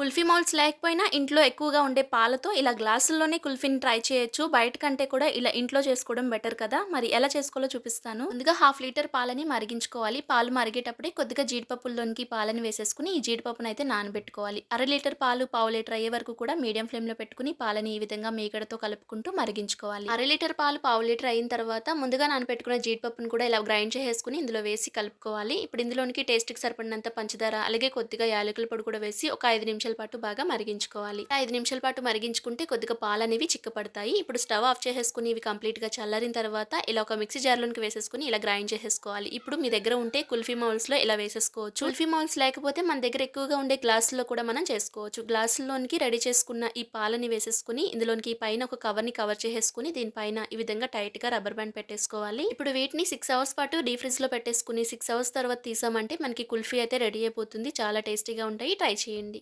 Kulfi malls లేకపోయినా ఇంట్లో ఎక్కువగా ఉండే పాలతో ఇలా గ్లాసుల్లోనే కుల్ఫీని ట్రై చేయొచ్చు. బయట కంటే కూడా ఇలా ఇంట్లో చేసుకోవడం బెటర్ కదా. మరి ఎలా చేసుకోవాలో చూపిస్తాను. ముందుగా హాఫ్ లీటర్ పాలని మరిగించుకోవాలి. పాలు మరిగేటప్పుడే కొద్దిగా జీడిపప్పుల్లోనికి పాలని వేసేసుకుని ఈ జీడిపప్పును అయితే నానబెట్టుకోవాలి. అర లీటర్ పాలు పావు లీటర్ అయ్యే వరకు కూడా మీడియం ఫ్లేమ్లో పెట్టుకుని పాలని ఈ విధంగా మీగడతో కలుపుకుంటూ మరిగించుకోవాలి. అర లీటర్ పాలు పావు లీటర్ అయిన తర్వాత ముందుగా నానబెట్టుకున్న జీడిపప్పును కూడా ఇలా గ్రైండ్ చేసేసుకుని ఇందులో వేసి కలుపుకోవాలి. ఇప్పుడు ఇందులోనికి టేస్ట్కి సరిపడినంత పంచదార అలాగే కొద్దిగా యాలకుల పొడి కూడా వేసి ఒక ఐదు నిమిషాలు నిమిషాల పాటు బాగా మరిగించుకోవాలి. ఐదు నిమిషాల పాటు మరిగించుకుంటే కొద్దిగా పాలు అనేవి చిక్కపడతాయి. ఇప్పుడు స్టవ్ ఆఫ్ చేసేసుకుని ఇవి కంప్లీట్గా చల్లారిన తర్వాత ఇలా ఒక మిక్సీ జార్లోకి వేసేసుకుని ఇలా గ్రైండ్ చేసేసుకోవాలి. ఇప్పుడు మీ దగ్గర ఉంటే కుల్ఫీ మౌల్స్లో ఇలా వేసేసుకోవచ్చు. కుల్ఫీ మౌల్స్ లేకపోతే మన దగ్గర ఎక్కువగా ఉండే గ్లాసుల్లో కూడా మనం చేసుకోవచ్చు. గ్లాసుల్లోనికి రెడీ చేసుకున్న ఈ పాలని వేసేసుకుని ఇందులోనికి పైన ఒక కవర్ని కవర్ చేసేసుకుని దీనిపైన ఈ విధంగా టైట్గా రబ్బర్ బ్యాండ్ పెట్టేసుకోవాలి. ఇప్పుడు వీటిని సిక్స్ అవర్స్ పాటు డీ ఫ్రిడ్జ్లో పెట్టేసుకుని సిక్స్ అవర్స్ తర్వాత తీసామంటే మనకి కుల్ఫీ అయితే రెడీ అయిపోతుంది. చాలా టేస్టీగా ఉంటాయి. ట్రై చేయండి.